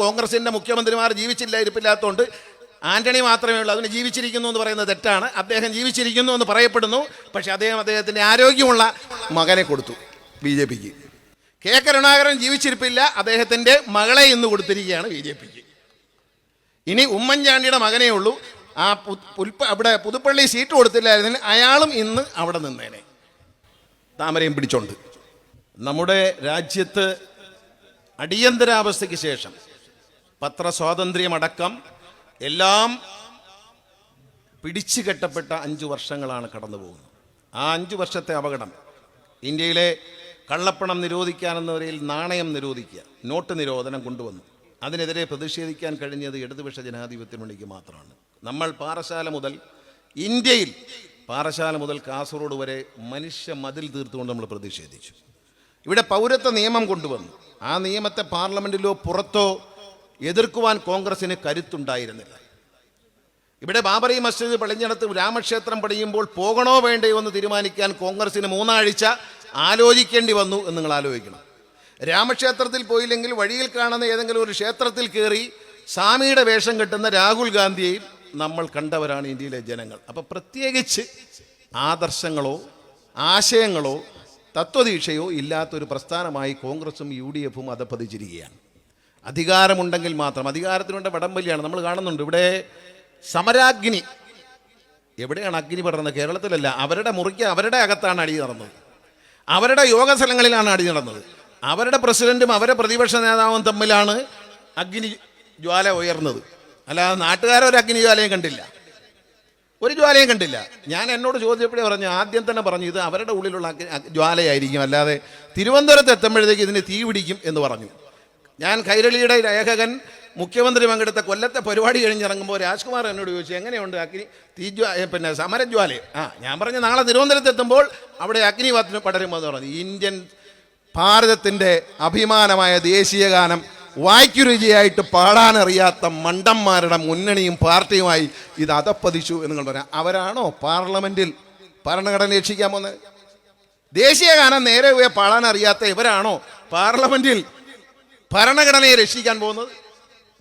കോൺഗ്രസിന്റെ മുഖ്യമന്ത്രിമാർ ജീവിച്ചില്ല ഇരിപ്പില്ലാത്തതുകൊണ്ട് ആന്റണി മാത്രമേ ഉള്ളൂ. അതിന് ജീവിച്ചിരിക്കുന്നു എന്ന് പറയുന്നത് തെറ്റാണ്. അദ്ദേഹം ജീവിച്ചിരിക്കുന്നു എന്ന് പറയപ്പെടുന്നു. പക്ഷേ അദ്ദേഹം അദ്ദേഹത്തിന്റെ ആരോഗ്യമുള്ള മകനെ കൊടുത്തു ബി ജെ പിക്ക്. കെ കരുണാകരൻ ജീവിച്ചിരിപ്പില്ല. അദ്ദേഹത്തിന്റെ മകളെ ഇന്ന് കൊടുത്തിരിക്കുകയാണ് ബി ജെ പിക്ക്. ഇനി ഉമ്മൻചാണ്ടിയുടെ മകനേ ഉള്ളൂ. ആ പുൽപ്പ അവിടെ പുതുപ്പള്ളി സീറ്റ് കൊടുത്തില്ലായിരുന്നു അയാളും ഇന്ന് അവിടെ നിന്നേനെ. താമരയും പിടിച്ചോണ്ട്. നമ്മുടെ രാജ്യത്ത് അടിയന്തരാവസ്ഥയ്ക്ക് ശേഷം പത്രസ്വാതന്ത്ര്യമടക്കം എല്ലാം പിടിച്ചു കെട്ടപ്പെട്ട അഞ്ചു വർഷങ്ങളാണ് കടന്നു പോകുന്നത്. ആ അഞ്ച് വർഷത്തെ അപകടം ഇന്ത്യയിലെ കള്ളപ്പണം നിരോധിക്കാനെന്ന നിലയിൽ നാണയം നിരോധിക്കുക നോട്ട് നിരോധനം കൊണ്ടുവന്നു. അതിനെതിരെ പ്രതിഷേധിക്കാൻ കഴിഞ്ഞത് ഇടതുപക്ഷ ജനാധിപത്യ മാത്രമാണ്. നമ്മൾ പാറശാല മുതൽ ഇന്ത്യയിൽ പാറശാല മുതൽ കാസർഗോഡ് വരെ മനുഷ്യ മതിൽ തീർത്തുകൊണ്ട് നമ്മൾ പ്രതിഷേധിച്ചു. ഇവിടെ പൗരത്വ നിയമം കൊണ്ടുവന്നു. ആ നിയമത്തെ പാർലമെന്റിലോ പുറത്തോ എതിർക്കുവാൻ കോൺഗ്രസിന് കരുത്തുണ്ടായിരുന്നില്ല. ഇവിടെ ബാബറി മസ്ജിദ് പളിഞ്ഞിടത്ത് രാമക്ഷേത്രം പണിയുമ്പോൾ പോകണോ വേണ്ടയോ എന്ന് തീരുമാനിക്കാൻ കോൺഗ്രസിന് മൂന്നാഴ്ച ആലോചിക്കേണ്ടി വന്നു എന്ന് നിങ്ങൾ ആലോചിക്കണം. രാമക്ഷേത്രത്തിൽ പോയില്ലെങ്കിൽ വഴിയിൽ കാണുന്ന ഏതെങ്കിലും ഒരു ക്ഷേത്രത്തിൽ കയറി സ്വാമിയുടെ വേഷം കെട്ടുന്ന രാഹുൽ ഗാന്ധിയെയും നമ്മൾ കണ്ടവരാണ് ഇന്ത്യയിലെ ജനങ്ങൾ. അപ്പോൾ പ്രത്യേകിച്ച് ആദർശങ്ങളോ ആശയങ്ങളോ തത്വദീക്ഷയോ ഇല്ലാത്തൊരു പ്രസ്ഥാനമായി കോൺഗ്രസും യു ഡി എഫും അധപ്പതിച്ചിരിക്കുകയാണ് അധികാരമുണ്ടെങ്കിൽ മാത്രം. അധികാരത്തിനുണ്ട വടംവലിയാണ് നമ്മൾ കാണുന്നുണ്ട്. ഇവിടെ സമരാഗ്നി. എവിടെയാണ് അഗ്നി പടർന്നത്? കേരളത്തിലല്ല. അവരുടെ മുറിക്ക് അവരുടെ അകത്താണ് അടി നടന്നത്. അവരുടെ യോഗ സ്ഥലങ്ങളിലാണ് അടി നടന്നത്. അവരുടെ പ്രസിഡന്റും അവരുടെ പ്രതിപക്ഷ നേതാവും തമ്മിലാണ് അഗ്നി ജ്വാല ഉയർന്നത്. അല്ലാതെ നാട്ടുകാരൊരു അഗ്നി ജ്വാലയും കണ്ടില്ല. ഒരു ജ്വാലയും കണ്ടില്ല. ഞാൻ എന്നോട് ചോദിച്ചപ്പോഴേ പറഞ്ഞു ആദ്യം തന്നെ പറഞ്ഞു ഇത് അവരുടെ ഉള്ളിലുള്ള ജ്വാലയായിരിക്കും. അല്ലാതെ തിരുവനന്തപുരത്ത് എത്തുമ്പോഴത്തേക്ക് ഇതിന് തീ പിടിക്കും എന്ന് പറഞ്ഞു. ഞാൻ കൈരളിയുടെ ലേഖകൻ മുഖ്യമന്ത്രി പങ്കെടുത്ത കൊല്ലത്തെ പരിപാടി കഴിഞ്ഞിറങ്ങുമ്പോൾ രാജ്കുമാർ എന്നോട് ചോദിച്ചു എങ്ങനെയുണ്ട് അഗ്നി? തീജ്വാ പിന്നെ സമരജ്വാല ആ ഞാൻ പറഞ്ഞു നാളെ തിരുവനന്തപുരത്ത് എത്തുമ്പോൾ അവിടെ പടരുമ്പോൾ പടരുമെന്ന് പറഞ്ഞു. ഇന്ത്യൻ ഭാരതത്തിന്റെ അഭിമാനമായ ദേശീയ ഗാനം വായ്ക്കുരുചിയായിട്ട് പാടാനറിയാത്ത മണ്ടന്മാരുടെ മുന്നണിയും പാർട്ടിയുമായി ഇത് അതപ്പതിച്ചു എന്ന് നിങ്ങൾ പറയാം. അവരാണോ പാർലമെന്റിൽ ഭരണഘടന രക്ഷിക്കാൻ പോകുന്നത്? ദേശീയ ഗാനം നേരെ പോയി പാടാനറിയാത്ത ഇവരാണോ പാർലമെന്റിൽ ഭരണഘടനയെ രക്ഷിക്കാൻ പോകുന്നത്?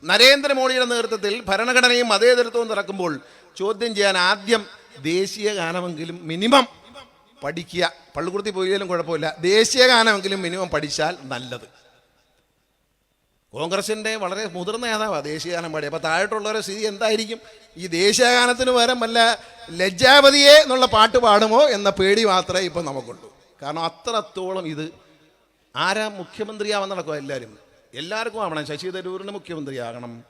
നരേന്ദ്രമോദിയുടെ നേതൃത്വത്തിൽ ഭരണഘടനയും മതേതരത്വവും നടക്കുമ്പോൾ ചോദ്യം ചെയ്യാൻ ആദ്യം ദേശീയ ഗാനമെങ്കിലും മിനിമം പഠിക്കുക. പള്ളിക്കുറത്തി പോയാലും കുഴപ്പമില്ല. ദേശീയ ഗാനമെങ്കിലും മിനിമം പഠിച്ചാൽ നല്ലത്. കോൺഗ്രസിന്റെ വളരെ മുതിർന്ന നേതാവാണ് ദേശീയഗാനം പാടി അപ്പോൾ താഴോട്ടുള്ളവരെ സ്ഥിതി എന്തായിരിക്കും? ഈ ദേശീയഗാനത്തിന് പകരം വല്ല ലജ്ജാപതിയെ എന്നുള്ള പാട്ട് പാടുമോ എന്ന പേടി മാത്രമേ ഇപ്പം നമുക്കുള്ളൂ. കാരണം അത്രത്തോളം ഇത് ആരാ മുഖ്യമന്ത്രിയാവാൻ നടക്കുക എല്ലാവരും? എല്ലാവർക്കും ആവണം. ശശി തരൂരിന് മുഖ്യമന്ത്രിയാകണം.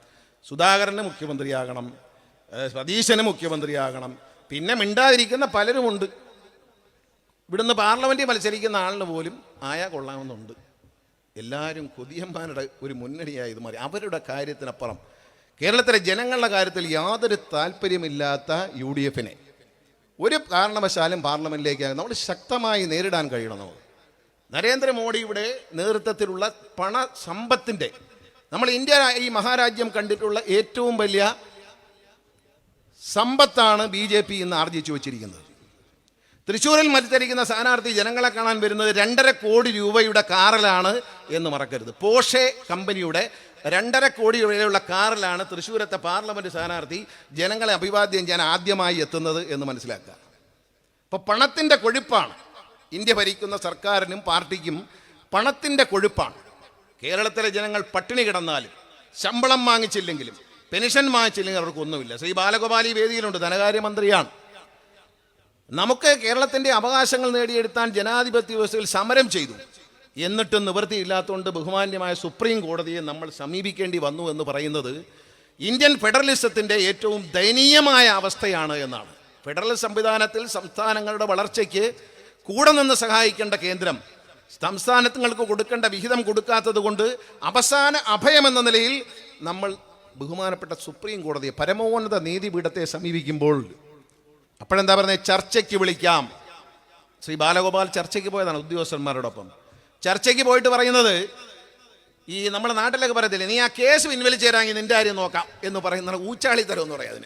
സുധാകരന് മുഖ്യമന്ത്രിയാകണം. സതീശന് മുഖ്യമന്ത്രിയാകണം. പിന്നെ മിണ്ടാതിരിക്കുന്ന പലരുമുണ്ട്. ഇവിടുന്ന് പാർലമെന്റിൽ മത്സരിക്കുന്ന ആളിന് പോലും ആയാ കൊള്ളാമെന്നുണ്ട്. എല്ലാവരും കൊതിയന്മാരുടെ ഒരു മുന്നണിയായി ഇത് മാറി അവരുടെ കാര്യത്തിനപ്പുറം. കേരളത്തിലെ ജനങ്ങളുടെ കാര്യത്തിൽ യാതൊരു താല്പര്യമില്ലാത്ത യു ഡി എഫിനെ. ഒരു കാരണവശാലും പാർലമെന്റിലേക്ക് നമ്മൾ ശക്തമായി നേരിടാൻ കഴിയണം നമുക്ക്. നരേന്ദ്രമോദിയുടെ നേതൃത്വത്തിലുള്ള പണ സമ്പത്തിന്റെ നമ്മൾ ഇന്ത്യ ഈ മഹാരാജ്യം കണ്ടിട്ടുള്ള ഏറ്റവും വലിയ സമ്പത്താണ് ബി ജെ പി ഇന്ന് ആർജിച്ചു വച്ചിരിക്കുന്നത്. തൃശ്ശൂരിൽ മത്സരിക്കുന്ന സ്ഥാനാർത്ഥി ജനങ്ങളെ കാണാൻ വരുന്നത് രണ്ടര കോടി രൂപയുടെ കാറിലാണ് എന്ന് മറക്കരുത്. പോഷെ കമ്പനിയുടെ രണ്ടര കോടി രൂപയുള്ള കാറിലാണ് തൃശ്ശൂരത്തെ പാർലമെന്റ് സ്ഥാനാർത്ഥി ജനങ്ങളെ അഭിവാദ്യം ചെയ്യാൻ ആദ്യമായി എത്തുന്നത് എന്ന് മനസ്സിലാക്കുക. അപ്പോൾ പണത്തിന്റെ കൊഴുപ്പാണ്. ഇന്ത്യ ഭരിക്കുന്ന സർക്കാരിനും പാർട്ടിക്കും പണത്തിന്റെ കൊഴുപ്പാണ്. കേരളത്തിലെ ജനങ്ങൾ പട്ടിണി കിടന്നാലും ശമ്പളം വാങ്ങിച്ചില്ലെങ്കിലും പെൻഷൻ വാങ്ങിച്ചില്ലെങ്കിൽ അവർക്കൊന്നുമില്ല ശ്രീ ബാലഗോപാലി വേദിയിലുണ്ട് ധനകാര്യമന്ത്രിയാണ്. നമുക്ക് കേരളത്തിന്റെ അവകാശങ്ങൾ നേടിയെടുത്താൻ ജനാധിപത്യ വ്യവസ്ഥയിൽ സമരം ചെയ്തു. എന്നിട്ടും നിവൃത്തിയില്ലാത്തതുകൊണ്ട് ബഹുമാന്യമായ സുപ്രീം കോടതിയെ നമ്മൾ സമീപിക്കേണ്ടി വന്നു എന്ന് പറയുന്നത് ഇന്ത്യൻ ഫെഡറലിസത്തിന്റെ ഏറ്റവും ദയനീയമായ അവസ്ഥയാണ് എന്നാണ്. ഫെഡറൽ സംവിധാനത്തിൽ സംസ്ഥാനങ്ങളുടെ വളർച്ചയ്ക്ക് കൂടെ നിന്ന് സഹായിക്കേണ്ട കേന്ദ്രം. സംസ്ഥാനങ്ങൾക്ക് കൊടുക്കേണ്ട വിഹിതം കൊടുക്കാത്തത് കൊണ്ട് അവസാന അഭയമെന്ന നിലയിൽ നമ്മൾ ബഹുമാനപ്പെട്ട സുപ്രീം കോടതിയെ പരമോന്നത നീതിപീഠത്തെ സമീപിക്കുമ്പോൾ അപ്പോഴെന്താ പറയുന്നത് ചർച്ചയ്ക്ക് വിളിക്കാം. ശ്രീ ബാലഗോപാൽ ചർച്ചയ്ക്ക് പോയതാണ് ഉദ്യോഗസ്ഥന്മാരോടൊപ്പം. ചർച്ചയ്ക്ക് പോയിട്ട് പറയുന്നത് ഈ നമ്മുടെ നാട്ടിലൊക്കെ പറയത്തില്ലേ നീ ആ കേസ് പിൻവലിച്ച് തരാമെങ്കിൽ നിന്റെ കാര്യം നോക്കാം എന്ന് പറയുന്ന ഊച്ചാളിത്തരം എന്ന് പറയാം അതിന്.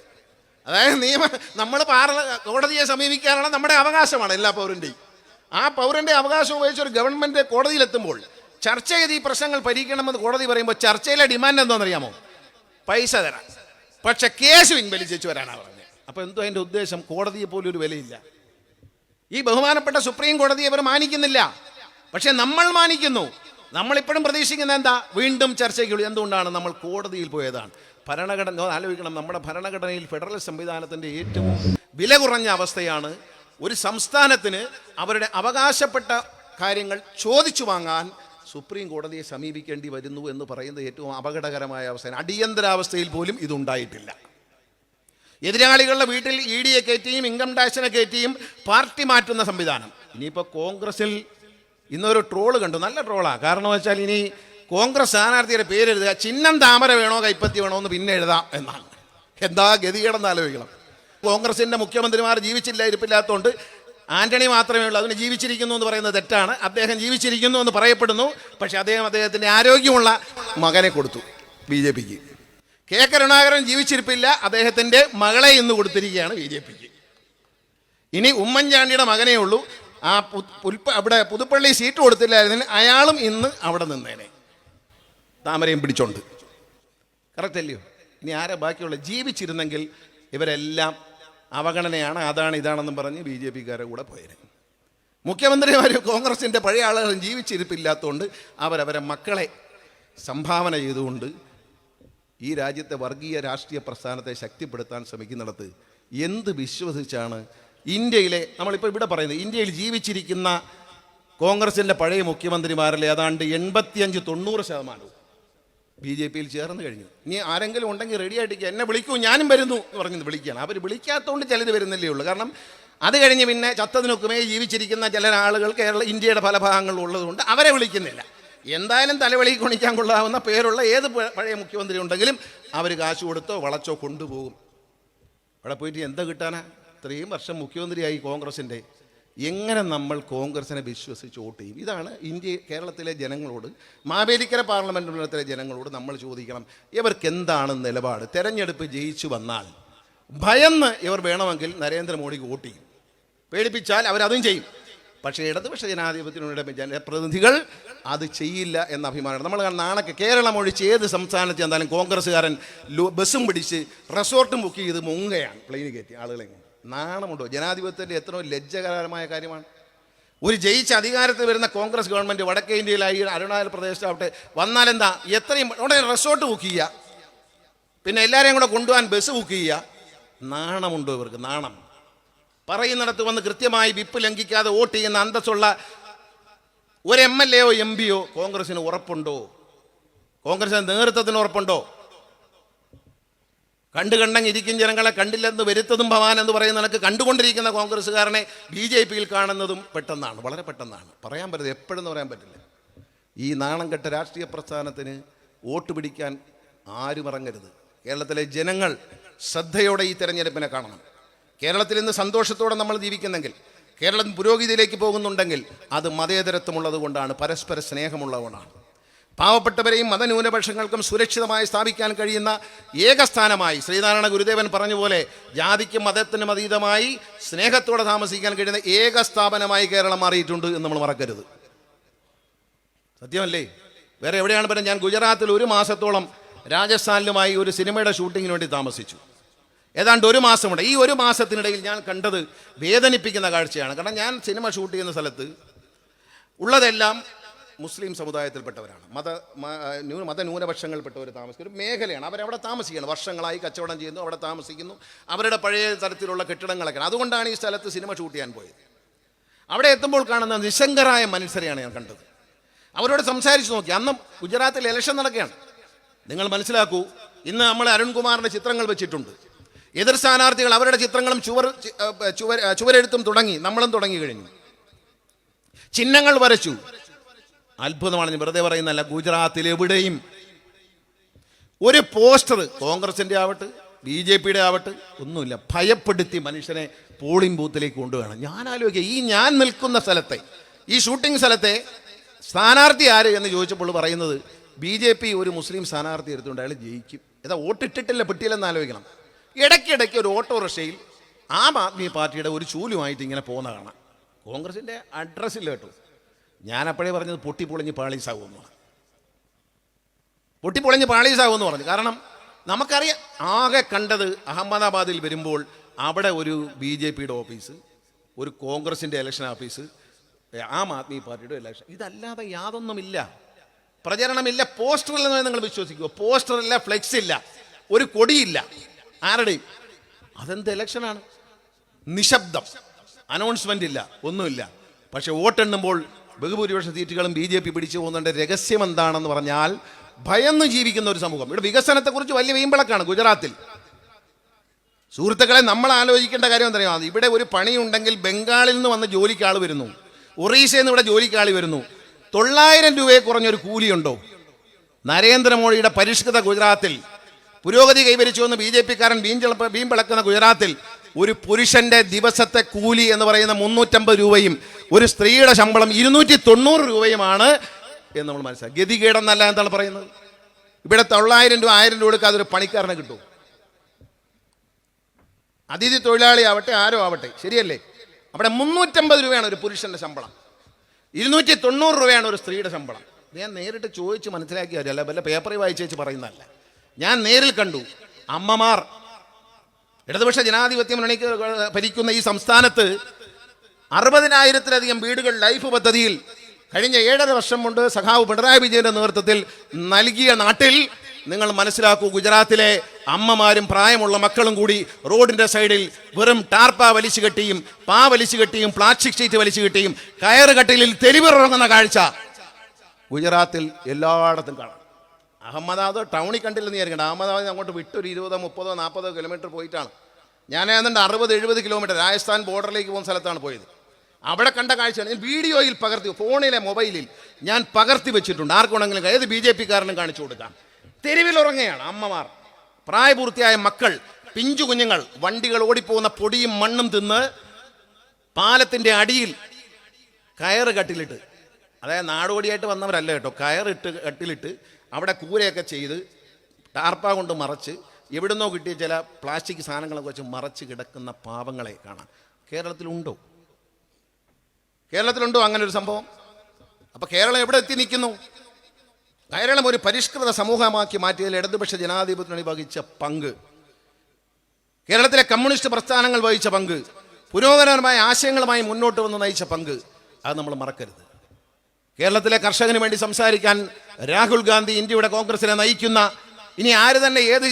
അതായത് നിയമ നമ്മൾ പാർല കോടതിയെ സമീപിക്കാനുള്ള നമ്മുടെ അവകാശമാണ് എല്ലാ പൗരന്റെയും ആ പൗരന്റെ അവകാശം ഉപയോഗിച്ച് ഒരു ഗവൺമെന്റ് കോടതിയിലെത്തുമ്പോൾ ചർച്ച ചെയ്ത് ഈ പ്രശ്നങ്ങൾ പരിഹരിക്കണമെന്ന് കോടതി പറയുമ്പോൾ ചർച്ചയിലെ ഡിമാൻഡ് എന്താണെന്നറിയാമോ? പൈസ തരാം പക്ഷെ കേസ് പിൻവലിച്ചു വരാനാണ് പറഞ്ഞത്. അപ്പോൾ എന്തോ അതിന്റെ ഉദ്ദേശം? കോടതിയെ പോലും ഒരു വിലയില്ല. ഈ ബഹുമാനപ്പെട്ട സുപ്രീം കോടതി അവർ മാനിക്കുന്നില്ല. പക്ഷെ നമ്മൾ മാനിക്കുന്നു. നമ്മളിപ്പോഴും പ്രതീക്ഷിക്കുന്ന എന്താ? വീണ്ടും ചർച്ചയ്ക്കുള്ളൂ എന്തുകൊണ്ടാണ് നമ്മൾ കോടതിയിൽ പോയതാണ്? ഭരണഘടന ആലോചിക്കണം. നമ്മുടെ ഭരണഘടനയിൽ ഫെഡറൽ സംവിധാനത്തിന്റെ ഏറ്റവും വില കുറഞ്ഞ അവസ്ഥയാണ് ഒരു സംസ്ഥാനത്തിന് അവരുടെ അവകാശപ്പെട്ട കാര്യങ്ങൾ ചോദിച്ചു വാങ്ങാൻ സുപ്രീം കോടതിയെ സമീപിക്കേണ്ടി വരുന്നു എന്ന് പറയുന്നത് ഏറ്റവും അപകടകരമായ അവസ്ഥയാണ്. അടിയന്തരാവസ്ഥയിൽ പോലും ഇതുണ്ടായിട്ടില്ല. എതിരാളികളുടെ വീട്ടിൽ ഇ ഡിയെ കയറ്റിയും ഇൻകം ടാക്സിനെ കയറ്റിയും പാർട്ടി മാറ്റുന്ന സംവിധാനം. ഇനിയിപ്പോൾ കോൺഗ്രസിൽ ഇന്നൊരു ട്രോൾ കണ്ടു. നല്ല ട്രോളാണ് കാരണം വെച്ചാൽ ഇനി കോൺഗ്രസ് സ്ഥാനാർത്ഥിയുടെ പേരെഴുതുക. ചിഹ്നം താമര വേണോ കൈപ്പത്തി വേണോ എന്ന് പിന്നെ എഴുതാം എന്നാണ്. എന്താ ഗതികേടെന്ന് ആലോചിക്കണം. കോൺഗ്രസിന്റെ മുഖ്യമന്ത്രിമാർ ജീവിച്ചില്ല ഇരിപ്പില്ലാത്തതുകൊണ്ട് ആന്റണി മാത്രമേ ഉള്ളൂ. അതിന് ജീവിച്ചിരിക്കുന്നു എന്ന് പറയുന്നത് തെറ്റാണ്. അദ്ദേഹം ജീവിച്ചിരിക്കുന്നു എന്ന് പറയപ്പെടുന്നു. പക്ഷേ അദ്ദേഹം അദ്ദേഹത്തിന്റെ ആരോഗ്യമുള്ള മകനെ കൊടുത്തു ബി ജെ പിക്ക്. കെ കരുണാകരൻ ജീവിച്ചിരിപ്പില്ല. അദ്ദേഹത്തിന്റെ മകളെ ഇന്ന് കൊടുത്തിരിക്കുകയാണ് ബി ജെ പിക്ക്. ഇനി ഉമ്മൻചാണ്ടിയുടെ മകനേ ഉള്ളൂ. ആ പുൽപ്പ അവിടെ പുതുപ്പള്ളി സീറ്റ് കൊടുത്തില്ലായിരുന്നു അയാളും ഇന്ന് അവിടെ നിന്നേനെ. താമരയും പിടിച്ചോണ്ട്. കറക്റ്റ് അല്ലയോ? ഇനി ആരാ ബാക്കിയുള്ള ജീവിച്ചിരുന്നെങ്കിൽ ഇവരെല്ലാം അവഗണനയാണ്. അതാണ് ഇതാണെന്നും പറഞ്ഞ് ബി ജെ പിക്കാരെ കൂടെ പോയത്. മുഖ്യമന്ത്രിമാർ കോൺഗ്രസിന്റെ പഴയ ആളുകൾ ജീവിച്ചിരിപ്പില്ലാത്തതുകൊണ്ട് അവരവരെ മക്കളെ സംഭാവന ചെയ്തുകൊണ്ട് ഈ രാജ്യത്തെ വർഗീയ രാഷ്ട്രീയ പ്രസ്ഥാനത്തെ ശക്തിപ്പെടുത്താൻ ശ്രമിക്കുന്നിടത്ത് എന്ത് വിശ്വസിച്ചാണ് ഇന്ത്യയിലെ നമ്മളിപ്പോൾ ഇവിടെ പറയുന്നത് ഇന്ത്യയിൽ ജീവിച്ചിരിക്കുന്ന കോൺഗ്രസിന്റെ പഴയ മുഖ്യമന്ത്രിമാരിൽ ഏതാണ്ട് എൺപത്തിയഞ്ച് തൊണ്ണൂറ് ശതമാനവും ബി ജെ പിയിൽ ചേർന്ന് കഴിഞ്ഞു. ഇനി ആരെങ്കിലും ഉണ്ടെങ്കിൽ റെഡി ആയിട്ട് എന്നെ വിളിക്കൂ ഞാനും വരുന്നു എന്ന് പറഞ്ഞ് വിളിക്കുകയാണ്. അവർ വിളിക്കാത്തതുകൊണ്ട് ചിലർ വരുന്നില്ലേ ഉള്ളൂ. കാരണം അത് കഴിഞ്ഞ് പിന്നെ ചത്തതിനൊക്കുമേ ജീവിച്ചിരിക്കുന്ന ചില ആളുകൾ കേരള ഇന്ത്യയുടെ പല ഭാഗങ്ങളിൽ ഉള്ളതുകൊണ്ട് അവരെ വിളിക്കുന്നില്ല. എന്തായാലും തലവെളി കൊണിക്കാൻ കൊള്ളാവുന്ന പേരുള്ള ഏത് പഴയ മുഖ്യമന്ത്രി ഉണ്ടെങ്കിലും അവർ കാശ് കൊടുത്തോ വളച്ചോ കൊണ്ടുപോകും. അവിടെ പോയിട്ട് എന്താ കിട്ടാനാ? ഇത്രയും വർഷം മുഖ്യമന്ത്രിയായി കോൺഗ്രസിന്റെ എങ്ങനെ നമ്മൾ കോൺഗ്രസിനെ വിശ്വസിച്ച് വോട്ട് ചെയ്യും? ഇതാണ് ഇന്ത്യ കേരളത്തിലെ ജനങ്ങളോട് മാവേലിക്കര പാർലമെന്റ് മണ്ഡലത്തിലെ ജനങ്ങളോട് നമ്മൾ ചോദിക്കണം. ഇവർക്ക് എന്താണ് നിലപാട്? തെരഞ്ഞെടുപ്പ് ജയിച്ചു വന്നാൽ ഭയന്ന് ഇവർ വേണമെങ്കിൽ നരേന്ദ്രമോദിക്ക് വോട്ട് ചെയ്യും. പേടിപ്പിച്ചാൽ അവരതും ചെയ്യും. പക്ഷേ ഇടതുപക്ഷ ജനാധിപത്യത്തിനുള്ള ജനപ്രതിനിധികൾ അത് ചെയ്യില്ല എന്ന അഭിമാനമാണ്. നമ്മൾ നാണൊക്കെ കേരളം ഒഴിച്ച് ഏത് സംസ്ഥാനത്ത് ചെന്നാലും കോൺഗ്രസ്സുകാരൻ ബസ്സും പിടിച്ച് റിസോർട്ടും ബുക്ക് ചെയ്ത് മുങ്ങുകയാണ്. പ്ലെയിൻ കയറ്റി ആളുകളെ കൊണ്ട്. നാണമുണ്ടോ? ജനാധിപത്യത്തിന്റെ എത്രയോ ലജ്ജകരമായ കാര്യമാണ്. ഒരു ജയിച്ച അധികാരത്തിൽ വരുന്ന കോൺഗ്രസ് ഗവൺമെന്റ് വടക്കേ ഇന്ത്യയിലായി അരുണാചൽ പ്രദേശത്താവട്ടെ വന്നാൽ എന്താ എത്രയും ഉടനെ റിസോർട്ട് ബുക്ക് ചെയ്യുക. പിന്നെ എല്ലാവരെയും കൂടെ കൊണ്ടുപോകാൻ ബസ് ബുക്ക് ചെയ്യുക. നാണമുണ്ടോ ഇവർക്ക്? നാണം. പറയുന്നിടത്ത് വന്ന് കൃത്യമായി വിപ്പ് ലംഘിക്കാതെ വോട്ട് ചെയ്യുന്ന അന്തസ്സുള്ള ഒരു എം എൽ എയോ എം പിയോ കോൺഗ്രസിന് ഉറപ്പുണ്ടോ? കോൺഗ്രസിന് നേതൃത്വത്തിന് ഉറപ്പുണ്ടോ? കണ്ടു കണ്ടങ്ങ് ഇരിക്കും ജനങ്ങളെ കണ്ടില്ലെന്ന് വരുത്തതും ഭവാൻ എന്ന് പറയുന്ന നിനക്ക് കണ്ടുകൊണ്ടിരിക്കുന്ന കോൺഗ്രസ്സുകാരനെ ബി ജെ പിയിൽ കാണുന്നതും പെട്ടെന്നാണ് വളരെ പെട്ടെന്നാണ്. പറയാൻ പറ്റില്ല എപ്പോഴെന്ന് പറയാൻ പറ്റില്ല. ഈ നാണം കെട്ട രാഷ്ട്രീയ പ്രസ്ഥാനത്തിന് വോട്ട് പിടിക്കാൻ ആരും ഇറങ്ങരുത്. കേരളത്തിലെ ജനങ്ങൾ ശ്രദ്ധയോടെ ഈ തെരഞ്ഞെടുപ്പിനെ കാണണം. കേരളത്തിൽ ഇന്ന് സന്തോഷത്തോടെ നമ്മൾ ജീവിക്കുന്നെങ്കിൽ കേരളം പുരോഗതിയിലേക്ക് പോകുന്നുണ്ടെങ്കിൽ അത് മതേതരത്വമുള്ളതുകൊണ്ടാണ് പരസ്പര സ്നേഹമുള്ളതുകൊണ്ടാണ്. പാവപ്പെട്ടവരെയും മതന്യൂനപക്ഷങ്ങൾക്കും സുരക്ഷിതമായി സ്ഥാപിക്കാൻ കഴിയുന്ന ഏകസ്ഥാനമായി ശ്രീനാരായണ ഗുരുദേവൻ പറഞ്ഞ പോലെ ജാതിക്കും മതത്തിനും അതീതമായി സ്നേഹത്തോടെ താമസിക്കാൻ കഴിയുന്ന ഏക സ്ഥാപനമായി കേരളം മാറിയിട്ടുണ്ട് എന്ന് നമ്മൾ മറക്കരുത്. സത്യമല്ലേ? വേറെ എവിടെയാണ് പറയുന്നത് ഞാൻ ഗുജറാത്തിൽ ഒരു മാസത്തോളം രാജസ്ഥാനിലുമായി ഒരു സിനിമയുടെ ഷൂട്ടിങ്ങിന് വേണ്ടി താമസിച്ചു. ഏതാണ്ട് ഒരു മാസമുണ്ട്. ഈ ഒരു മാസത്തിനിടയിൽ ഞാൻ കണ്ടത് വേദനിപ്പിക്കുന്ന കാഴ്ചയാണ്. കാരണം ഞാൻ സിനിമ ഷൂട്ട് ചെയ്യുന്ന സ്ഥലത്ത് ഉള്ളതെല്ലാം മുസ്ലിം സമുദായത്തിൽപ്പെട്ടവരാണ്. മത ന്യൂന മത മതന്യൂനപക്ഷങ്ങളിൽപ്പെട്ടവർ താമസിക്കുന്ന മേഖലയാണ്. അവരവിടെ താമസിക്കുകയാണ് വർഷങ്ങളായി കച്ചവടം ചെയ്യുന്നു അവിടെ താമസിക്കുന്നു. അവരുടെ പഴയ തരത്തിലുള്ള കെട്ടിടങ്ങളൊക്കെ അതുകൊണ്ടാണ് ഈ സ്ഥലത്ത് സിനിമ ഷൂട്ട് ചെയ്യാൻ പോയത്. അവിടെ എത്തുമ്പോൾ കാണുന്ന നിശങ്കരായ മനുഷ്യരെയാണ് ഞാൻ കണ്ടത്. അവരോട് സംസാരിച്ച് നോക്കി. അന്ന് ഗുജറാത്തിൽ ഇലക്ഷൻ നടക്കുകയാണ്. നിങ്ങൾ മനസ്സിലാക്കൂ ഇന്ന് നമ്മൾ അരുൺകുമാറിന്റെ ചിത്രങ്ങൾ വെച്ചിട്ടുണ്ട്. എതിർ സ്ഥാനാർത്ഥികൾ അവരുടെ ചിത്രങ്ങളും ചുവർ ചുവരെഴുത്തും തുടങ്ങി. നമ്മളും തുടങ്ങി കഴിഞ്ഞു. ചിഹ്നങ്ങൾ വരച്ചു. അത്ഭുതമാണ്. ഞാൻ വെറുതെ പറയുന്നല്ല ഗുജറാത്തിൽ എവിടെയും ഒരു പോസ്റ്റർ കോൺഗ്രസിന്റെ ആവട്ടെ ബി ജെ പിയുടെ ആവട്ടെ ഒന്നുമില്ല. ഭയപ്പെടുത്തി മനുഷ്യനെ പോളിംഗ് ബൂത്തിലേക്ക് കൊണ്ടുവേണം ഞാൻ ആലോചിക്കുക ഈ ഞാൻ നിൽക്കുന്ന സ്ഥലത്തെ ഈ ഷൂട്ടിംഗ് സ്ഥലത്തെ സ്ഥാനാർത്ഥി ആര് എന്ന് ചോദിച്ചപ്പോൾ പറയുന്നത് ബി ജെ പി ഒരു മുസ്ലിം സ്ഥാനാർത്ഥി എടുത്തുകൊണ്ട് അയാൾ ജയിക്കും. ഏതാ വോട്ടിട്ടിട്ടില്ല പെട്ടിയില്ലെന്ന് ആലോചിക്കണം. ഇടയ്ക്കിടയ്ക്ക് ഒരു ഓട്ടോറിക്ഷയിൽ ആം ആദ്മി പാർട്ടിയുടെ ഒരു ചൂലുമായിട്ട് ഇങ്ങനെ പോകുന്ന കാണാം. കോൺഗ്രസിന്റെ അഡ്രസ്സില്ല കേട്ടോ. ഞാൻ അപ്പോഴേ പറഞ്ഞത് പൊട്ടിപ്പൊളിഞ്ഞ് പാളീസാകുമെന്ന് പറഞ്ഞു. പൊട്ടിപ്പൊളിഞ്ഞ് പാളീസാകുമെന്ന് പറഞ്ഞു. കാരണം നമുക്കറിയാം ആകെ കണ്ടത് അഹമ്മദാബാദിൽ വരുമ്പോൾ അവിടെ ഒരു ബി ജെ പിയുടെ ഓഫീസ് ഒരു കോൺഗ്രസിന്റെ ഇലക്ഷൻ ഓഫീസ് ആം ആദ്മി പാർട്ടിയുടെ ഇലക്ഷൻ. ഇതല്ലാതെ യാതൊന്നുമില്ല. പ്രചരണമില്ല പോസ്റ്ററിൽ നിന്ന് നിങ്ങൾ വിശ്വസിക്കുക പോസ്റ്ററില്ല ഫ്ലെക്സ് ഇല്ല ഒരു കൊടിയില്ല. ആരുടെയും അതെന്ത് ഇലക്ഷനാണ്? നിശബ്ദം. അനൗൺസ്മെന്റ് ഇല്ല ഒന്നുമില്ല. പക്ഷെ വോട്ടെണ്ണുമ്പോൾ ബഹുഭൂരിപക്ഷ സീറ്റുകളും ബി ജെ പി പിടിച്ചു പോകുന്നതിന്റെ രഹസ്യം എന്താണെന്ന് പറഞ്ഞാൽ ഭയന്ന് ജീവിക്കുന്ന ഒരു സമൂഹം. ഇവിടെ വികസനത്തെക്കുറിച്ച് വലിയ വീമ്പിളക്കാണ് ഗുജറാത്തിൽ. സുഹൃത്തുക്കളെ നമ്മൾ ആലോചിക്കേണ്ട കാര്യം എന്തറിയാം ഇവിടെ ഒരു പണിയുണ്ടെങ്കിൽ ബംഗാളിൽ നിന്ന് വന്ന് ജോലിക്ക് ആൾ വരുന്നു. ഒറീസയിൽ നിന്ന് ഇവിടെ ജോലിക്ക് ആൾ വരുന്നു. തൊള്ളായിരം രൂപയെ കുറഞ്ഞൊരു കൂലിയുണ്ടോ? നരേന്ദ്രമോദിയുടെ പരിഷ്കൃത ഗുജറാത്തിൽ. പുരോഗതി കൈവരിച്ചു എന്ന് ബി ജെ പിക്കാരൻ വീമ്പിളക്കുന്ന ഗുജറാത്തിൽ. ഒരു പുരുഷന്റെ ദിവസത്തെ കൂലി എന്ന് പറയുന്ന മുന്നൂറ്റമ്പത് രൂപയും ഒരു സ്ത്രീയുടെ ശമ്പളം ഇരുന്നൂറ്റി തൊണ്ണൂറ് രൂപയുമാണ് എന്ന് നമ്മൾ മനസ്സിലാക്കി. ഗതികേടെന്നല്ല എന്താണ് പറയുന്നത്? ഇവിടെ തൊള്ളായിരം രൂപ ആയിരം രൂപ കൊടുക്കാതെ ഒരു പണിക്കാരനെ കിട്ടും. അതിഥി തൊഴിലാളി ആവട്ടെ ആരോ ആവട്ടെ ശരിയല്ലേ? അവിടെ മുന്നൂറ്റമ്പത് രൂപയാണ് ഒരു പുരുഷന്റെ ശമ്പളം. ഇരുന്നൂറ്റി തൊണ്ണൂറ് രൂപയാണ് ഒരു സ്ത്രീയുടെ ശമ്പളം. ഞാൻ നേരിട്ട് ചോദിച്ച് മനസ്സിലാക്കിയ അല്ല വല്ല പേപ്പറിൽ വായിച്ചു വെച്ച് പറയുന്നതല്ല. ഞാൻ നേരിൽ കണ്ടു അമ്മമാർ ഇടതുപക്ഷ ജനാധിപത്യം മുന്നണിക്ക് ഭരിക്കുന്ന ഈ സംസ്ഥാനത്ത് അറുപതിനായിരത്തിലധികം വീടുകൾ ലൈഫ് പദ്ധതിയിൽ കഴിഞ്ഞ ഏഴര വർഷം കൊണ്ട് സഖാവ് പിണറായി വിജയന്റെ നേതൃത്വത്തിൽ നൽകിയ നാട്ടിൽ നിങ്ങൾ മനസ്സിലാക്കൂ ഗുജറാത്തിലെ അമ്മമാരും പ്രായമുള്ള മക്കളും കൂടി റോഡിന്റെ സൈഡിൽ വെറും ടാർപ്പ വലിച്ചു കെട്ടിയും പാ വലിച്ചു കെട്ടിയും പ്ലാസ്റ്റിക് ഷീറ്റ് വലിച്ചു കെട്ടിയും കയറ് കട്ടിലിൽ തെരുവിറങ്ങുന്ന കാഴ്ച ഗുജറാത്തിൽ എല്ലായിടത്തും കാണാം. അഹമ്മദാബാദ് ടൗണിൽ കണ്ടില്ലെന്ന് വിചാരിക്കണ്ട. അഹമ്മദാബാദ് അങ്ങോട്ട് വിട്ടൊരു ഇരുപതോ മുപ്പതോ നാൽപ്പതോ കിലോമീറ്റർ പോയിട്ടാണ്. ഞാൻ ഏതാണ്ട് അറുപത് എഴുപത് കിലോമീറ്റർ രാജസ്ഥാൻ ബോർഡറിലേക്ക് പോകുന്ന സ്ഥലത്താണ് പോയത്. അവിടെ കണ്ട കാഴ്ചയാണ്. ഞാൻ വീഡിയോയിൽ പകർത്തി ഫോണിലെ മൊബൈലിൽ ഞാൻ പകർത്തി വെച്ചിട്ടുണ്ട്. ആർക്കുണ്ടെങ്കിലും ഏത് ബി ജെ പിക്കാരനും കാണിച്ചു കൊടുക്കാം. തെരുവിലുറങ്ങുകയാണ് അമ്മമാർ. പ്രായപൂർത്തിയായ മക്കൾ പിഞ്ചു കുഞ്ഞുങ്ങൾ വണ്ടികൾ ഓടിപ്പോകുന്ന പൊടിയും മണ്ണും തിന്ന് പാലത്തിന്റെ അടിയിൽ കയറ് കട്ടിലിട്ട് അതായത് നാടോടിയായിട്ട് വന്നവരല്ല കേട്ടോ കയറിട്ട് കട്ടിലിട്ട് അവിടെ കൂരയൊക്കെ ചെയ്ത് ടാർപ്പ കൊണ്ട് മറച്ച് എവിടുന്നോ കിട്ടിയ ചില പ്ലാസ്റ്റിക് സാധനങ്ങളൊക്കെ വെച്ച് മറച്ച് കിടക്കുന്ന പാവങ്ങളെ കാണാം. കേരളത്തിലുണ്ടോ? കേരളത്തിലുണ്ടോ അങ്ങനെ ഒരു സംഭവം? അപ്പോൾ കേരളം എവിടെ എത്തി നിൽക്കുന്നു? കേരളം ഒരു പരിഷ്കൃത സമൂഹമാക്കി മാറ്റിയതിൽ ഇടതുപക്ഷ ജനാധിപത്യത്തിന് വഹിച്ച പങ്ക്. കേരളത്തിലെ കമ്മ്യൂണിസ്റ്റ് പ്രസ്ഥാനങ്ങൾ വഹിച്ച പങ്ക്. പുരോഗമനപരമായ ആശയങ്ങളുമായി മുന്നോട്ട് വന്ന് നയിച്ച പങ്ക്. അത് നമ്മൾ മറക്കരുത്. കേരളത്തിലെ കർഷകന് വേണ്ടി സംസാരിക്കാൻ രാഹുൽ ഗാന്ധി ഇന്ത്യയുടെ കോൺഗ്രസിനെ നയിക്കുന്ന ഇനി ആര് തന്നെ ഏത്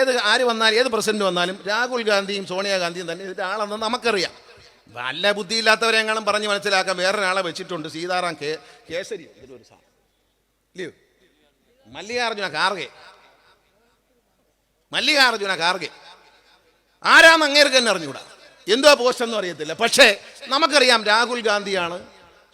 ഏത് ആര് വന്നാലും ഏത് പ്രസിഡന്റ് വന്നാലും രാഹുൽ ഗാന്ധിയും സോണിയാഗാന്ധിയും തന്നെ ഇതിന്റെ ആളെന്ന് നമുക്കറിയാം. നല്ല ബുദ്ധിയില്ലാത്തവരെങ്ങാനും പറഞ്ഞ് മനസ്സിലാക്കാൻ വേറൊരാളെ വെച്ചിട്ടുണ്ട് സീതാറാം കേ കേസരി. ഇതിലൊരു സാധനം ഇല്ലയോ? മല്ലികാർജുന കാർഗെ മല്ലികാർജുന കാർഗെ ആരാന്ന് അങ്ങേർക്ക് തന്നെ അറിഞ്ഞുകൂടാ എന്തോ പോസ്റ്റ് ഒന്നും അറിയത്തില്ല. പക്ഷേ നമുക്കറിയാം രാഹുൽ ഗാന്ധിയാണ്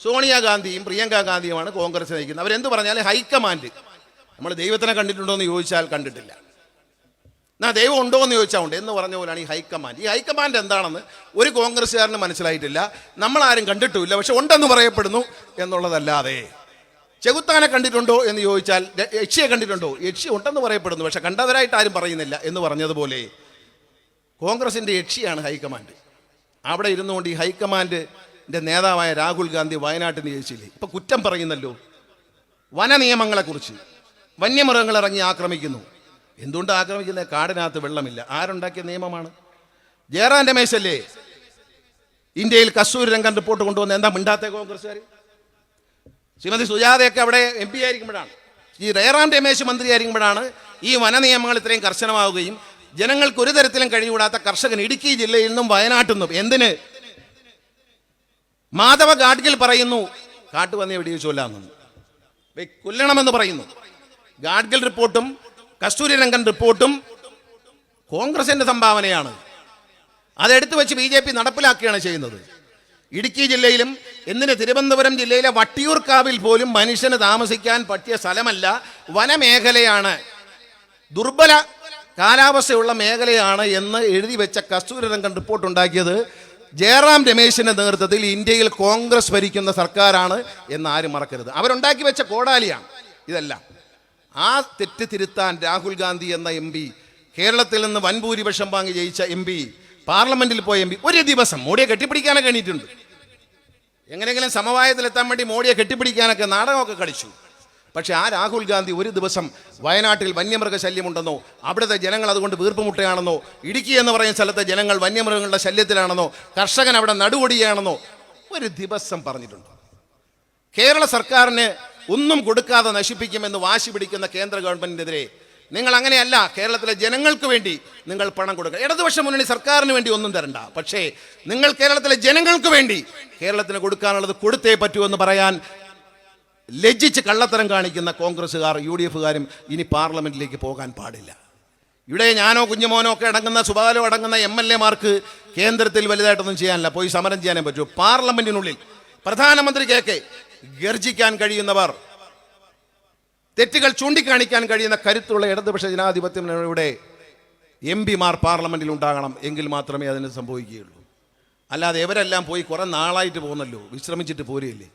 സോണിയാഗാന്ധിയും പ്രിയങ്ക ഗാന്ധിയുമാണ് കോൺഗ്രസ് നയിക്കുന്നത്. അവരെന്ത് പറഞ്ഞാലും ഹൈക്കമാൻഡ് നമ്മൾ ദൈവത്തിനെ കണ്ടിട്ടുണ്ടോ എന്ന് ചോദിച്ചാൽ കണ്ടിട്ടില്ല. എന്നാ ദൈവം ഉണ്ടോ എന്ന് ചോദിച്ചാൽ ഉണ്ട്. എന്ന് പറഞ്ഞ പോലെയാണ് ഈ ഹൈക്കമാൻഡ് ഈ ഹൈക്കമാൻഡ് എന്താണെന്ന് ഒരു കോൺഗ്രസ്സുകാരന് മനസ്സിലായിട്ടില്ല. നമ്മളാരും കണ്ടിട്ടുമില്ല. പക്ഷെ ഉണ്ടെന്ന് പറയപ്പെടുന്നു എന്നുള്ളതല്ലാതെ. ചെകുത്താനെ കണ്ടിട്ടുണ്ടോ എന്ന് ചോദിച്ചാൽ യക്ഷിയെ കണ്ടിട്ടുണ്ടോ? യക്ഷി ഉണ്ടെന്ന് പറയപ്പെടുന്നു. പക്ഷെ കണ്ടവരായിട്ട് ആരും പറയുന്നില്ല എന്ന് പറഞ്ഞതുപോലെ കോൺഗ്രസിന്റെ യക്ഷിയാണ് ഹൈക്കമാൻഡ് അവിടെ ഇരുന്നുകൊണ്ട് ഈ ഹൈക്കമാൻഡിന്റെ നേതാവായ രാഹുൽ ഗാന്ധി വയനാട്ടിൽ ജയിച്ചില്ലേ ഇപ്പം കുറ്റം പറയുന്നല്ലോ. വന നിയമങ്ങളെക്കുറിച്ച് വന്യമൃഗങ്ങൾ ഇറങ്ങി ആക്രമിക്കുന്നു. എന്തുകൊണ്ട് ആക്രമിക്കുന്നത് കാടിനകത്ത് വെള്ളമില്ല. ആരുണ്ടാക്കിയ നിയമമാണ്? ജയറാം രമേശ് അല്ലേ ഇന്ത്യയിൽ കസ്തൂരി രംഗൻ റിപ്പോർട്ട് കൊണ്ടുവന്ന് എന്താ മിണ്ടാത്ത കോൺഗ്രസ്സുകാർ? ശ്രീമതി സുജാതയൊക്കെ അവിടെ എം പി ആയിരിക്കുമ്പോഴാണ്. ഈ ജയറാം രമേശ് മന്ത്രി ആയിരിക്കുമ്പോഴാണ് ഈ വന നിയമങ്ങൾ ഇത്രയും കർശനമാവുകയും ജനങ്ങൾക്ക് ഒരു തരത്തിലും കഴിഞ്ഞുകൂടാത്ത കർഷകൻ ഇടുക്കി ജില്ലയിൽ നിന്നും വയനാട്ടിൽ നിന്നും എന്തിന് മാധവ ഗാഡ്ഗിൽ പറയുന്നു കാട്ടുപന്നി എവിടെ വെ- കൊല്ലണമെന്ന് പറയുന്നു. ഗാഡ്ഗിൽ റിപ്പോർട്ടും കസ്തൂരി രംഗൻ റിപ്പോർട്ടും കോൺഗ്രസിന്റെ സംഭാവനയാണ്. അതെടുത്തു വെച്ച് ബി ജെ പി നടപ്പിലാക്കുകയാണ് ചെയ്യുന്നത്. ഇടുക്കി ജില്ലയിലും എന്തിന് തിരുവനന്തപുരം ജില്ലയിലെ വട്ടിയൂർക്കാവിൽ പോലും മനുഷ്യന് താമസിക്കാൻ പറ്റിയ സ്ഥലമല്ല വനമേഖലയാണ്. ദുർബല കാലാവസ്ഥയുള്ള മേഖലയാണ് എന്ന് എഴുതി വെച്ച കസ്തൂരി രംഗൻ റിപ്പോർട്ട് ഉണ്ടാക്കിയത് ജയറാം രമേശിന്റെ നേതൃത്വത്തിൽ ഇന്ത്യയിൽ കോൺഗ്രസ് ഭരിക്കുന്ന സർക്കാരാണ് എന്ന് ആരും മറക്കരുത്. അവരുണ്ടാക്കി വെച്ച കോടാലിയാണ് ഇതെല്ലാം. ആ തെറ്റ് തിരുത്താൻ രാഹുൽ ഗാന്ധി എന്ന എം പി കേരളത്തിൽ നിന്ന് വൻഭൂരിപക്ഷം വാങ്ങി ജയിച്ച എം പി പാർലമെന്റിൽ പോയ എം പി ഒരു ദിവസം മോഡിയെ കെട്ടിപ്പിടിക്കാനൊക്കെ എണീറ്റുണ്ട് എങ്ങനെയെങ്കിലും സമവായത്തിലെത്താൻ വേണ്ടി മോഡിയെ കെട്ടിപ്പിടിക്കാനൊക്കെ നാടകമൊക്കെ കളിച്ചു പക്ഷേ ആ രാഹുൽ ഗാന്ധി ഒരു ദിവസം വയനാട്ടിൽ വന്യമൃഗ ശല്യമുണ്ടെന്നോ അവിടുത്തെ ജനങ്ങൾ അതുകൊണ്ട് വീർപ്പുമുട്ടയാണെന്നോ ഇടുക്കി എന്ന് പറയുന്ന സ്ഥലത്തെ ജനങ്ങൾ വന്യമൃഗങ്ങളുടെ ശല്യത്തിലാണെന്നോ കർഷകൻ അവിടെ നടുവടിയാണെന്നോ ഒരു ദിവസം പറഞ്ഞിട്ടുണ്ട്. കേരള സർക്കാരിന് ഒന്നും കൊടുക്കാതെ നശിപ്പിക്കുമെന്ന് വാശി പിടിക്കുന്ന കേന്ദ്ര ഗവൺമെന്റിനെതിരെ നിങ്ങൾ അങ്ങനെയല്ല കേരളത്തിലെ ജനങ്ങൾക്ക് വേണ്ടി നിങ്ങൾ പണം കൊടുക്കുക. ഇടതുപക്ഷ മുന്നണി സർക്കാരിന് വേണ്ടി ഒന്നും തരണ്ട. പക്ഷേ നിങ്ങൾ കേരളത്തിലെ ജനങ്ങൾക്ക് വേണ്ടി കേരളത്തിന് കൊടുക്കാനുള്ളത് കൊടുത്തേ പറ്റൂ എന്ന് പറയാൻ ലജ്ജിച്ച് കള്ളത്തരം കാണിക്കുന്ന കോൺഗ്രസ്സുകാർ യു ഡി എഫുകാരും ഇനി പാർലമെന്റിലേക്ക് പോകാൻ പാടില്ല. ഇവിടെ ഞാനോ കുഞ്ഞുമോനോ ഒക്കെ അടങ്ങുന്ന സുബാലോ അടങ്ങുന്ന എം എൽ എമാർക്ക് കേന്ദ്രത്തിൽ വലുതായിട്ടൊന്നും ചെയ്യാനില്ല. പോയി സമരം ചെയ്യാനേ പറ്റൂ. പാർലമെന്റിനുള്ളിൽ പ്രധാനമന്ത്രിക്കൊക്കെ ഗർജിക്കാൻ കഴിയുന്നവർ തെറ്റുകൾ ചൂണ്ടിക്കാണിക്കാൻ കഴിയുന്ന കരുത്തുള്ള ഇടതുപക്ഷ ജനാധിപത്യ മുന്നണിയുടെ എം പിമാർ പാർലമെന്റിൽ ഉണ്ടാകണം എങ്കിൽ മാത്രമേ അതിന് സംഭവിക്കുകയുള്ളൂ. അല്ലാതെ ഇവരെല്ലാം പോയി കുറേ നാളായിട്ട് പോകുന്നല്ലോ വിശ്രമിച്ചിട്ട് പോരുകയില്ലേ?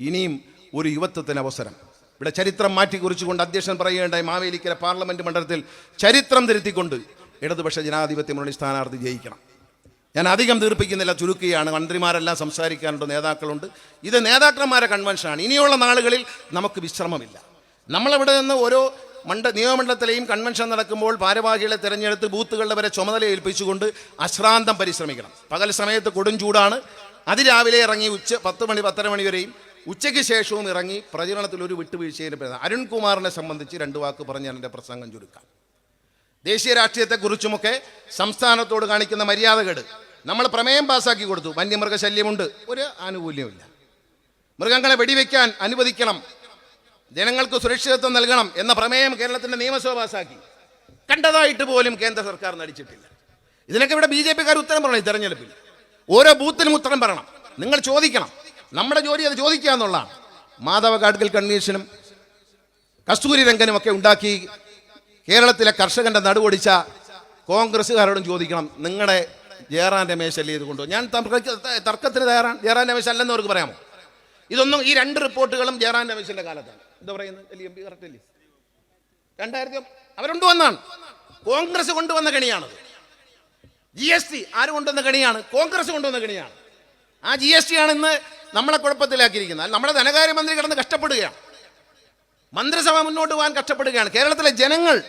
ഇനിയും ഒരു യുവത്വത്തിന് അവസരം. ഇവിടെ ചരിത്രം മാറ്റി കുറിച്ചുകൊണ്ട് അധ്യക്ഷൻ പറയുകയുണ്ടായി മാവേലിക്കര പാർലമെന്റ് മണ്ഡലത്തിൽ ചരിത്രം തിരുത്തിക്കൊണ്ട് ഇടതുപക്ഷ ജനാധിപത്യ മുന്നണി സ്ഥാനാർത്ഥി ജയിക്കണം. ഞാൻ അധികം തീർപ്പിക്കുന്നില്ല ചുരുക്കുകയാണ്. മന്ത്രിമാരെല്ലാം സംസാരിക്കാനുണ്ട് നേതാക്കളുണ്ട്. ഇത് നേതാക്കന്മാരെ കൺവെൻഷനാണ്. ഇനിയുള്ള നാളുകളിൽ നമുക്ക് വിശ്രമമില്ല. നമ്മളിവിടെ നിന്ന് ഓരോ മണ്ഡ നിയമമണ്ഡലത്തിലെയും കൺവെൻഷൻ നടക്കുമ്പോൾ ഭാരവാഹികളെ തിരഞ്ഞെടുത്ത് ബൂത്തുകളുടെ വരെ ചുമതല ഏൽപ്പിച്ചുകൊണ്ട് അശ്രാന്തം പരിശ്രമിക്കണം. പകൽ സമയത്ത് കൊടും ചൂടാണ്. അതിരാവിലെ ഇറങ്ങി ഉച്ച പത്ത് മണി പത്തര മണി വരെയും ഉച്ചയ്ക്ക് ശേഷവും ഇറങ്ങി പ്രചരണത്തിൽ ഒരു വിട്ടുവീഴ്ചയിലും പറയുന്നത് അരുൺകുമാറിനെ സംബന്ധിച്ച് രണ്ട് വാക്ക് പറഞ്ഞ് ഞാൻ എന്റെ പ്രസംഗം ചുരുക്കാം. ദേശീയ രാഷ്ട്രീയത്തെക്കുറിച്ചുമൊക്കെ സംസ്ഥാനത്തോട് കാണിക്കുന്ന മര്യാദകേട് നമ്മൾ പ്രമേയം പാസാക്കി കൊടുത്തു. വന്യമൃഗശല്യമുണ്ട്. ഒരു ആനുകൂല്യമില്ല മൃഗങ്ങളെ വെടിവെക്കാൻ അനുവദിക്കണം. ജനങ്ങൾക്ക് സുരക്ഷിതത്വം നൽകണം എന്ന പ്രമേയം കേരളത്തിന്റെ നിയമസഭ പാസാക്കി കണ്ടതായിട്ട് പോലും കേന്ദ്ര സർക്കാർ നടിച്ചിട്ടില്ല. ഇതിനൊക്കെ ഇവിടെ ബി ജെ പിക്കാർ ഉത്തരം പറയണം ഈ തെരഞ്ഞെടുപ്പിൽ. ഓരോ ബൂത്തിലും ഉത്തരം പറയണം. നിങ്ങൾ ചോദിക്കണം. നമ്മുടെ ജോലി അത് ചോദിക്കുക എന്നുള്ളതാണ് മാധവ ഗാഡ്ഗിൽ കൺവീഷനും കസ്തൂരി രംഗനും ഒക്കെ ഉണ്ടാക്കി കേരളത്തിലെ കർഷകന്റെ നടുവൊടിച്ച കോൺഗ്രസ്സുകാരോടും ചോദിക്കണം നിങ്ങളുടെ ജയറാൻ രമേശ് അല്ലേ ഇത് ഞാൻ തർക്കത്തിന് തയ്യാറാണ്. ജയറാൻ രമേശ് അല്ലെന്ന് അവർക്ക് പറയാമോ? ഇതൊന്നും ഈ രണ്ട് റിപ്പോർട്ടുകളും ജയറാൻ രമേശിന്റെ കാലത്താണ്. എന്താ പറയുന്നത്? രണ്ടായിരത്തി രണ്ടായിരത്തി അവരുണ്ടുവന്നാണ് കോൺഗ്രസ് കൊണ്ടുവന്ന കണിയാണത്. ജി എസ് ടി ആര് കൊണ്ടുവന്ന കണിയാണ്? കോൺഗ്രസ് കൊണ്ടുവന്ന കണിയാണ്. ആ ജി എസ് ടി ആണ് ഇന്ന് നമ്മളെ കുഴപ്പത്തിലാക്കിയിരിക്കുന്നത്. നമ്മുടെ ധനകാര്യമന്ത്രി കിടന്ന് കഷ്ടപ്പെടുകയാണ്. മന്ത്രിസഭ മുന്നോട്ട് പോകാൻ കഷ്ടപ്പെടുകയാണ്. കേരളത്തിലെ ജനങ്ങൾ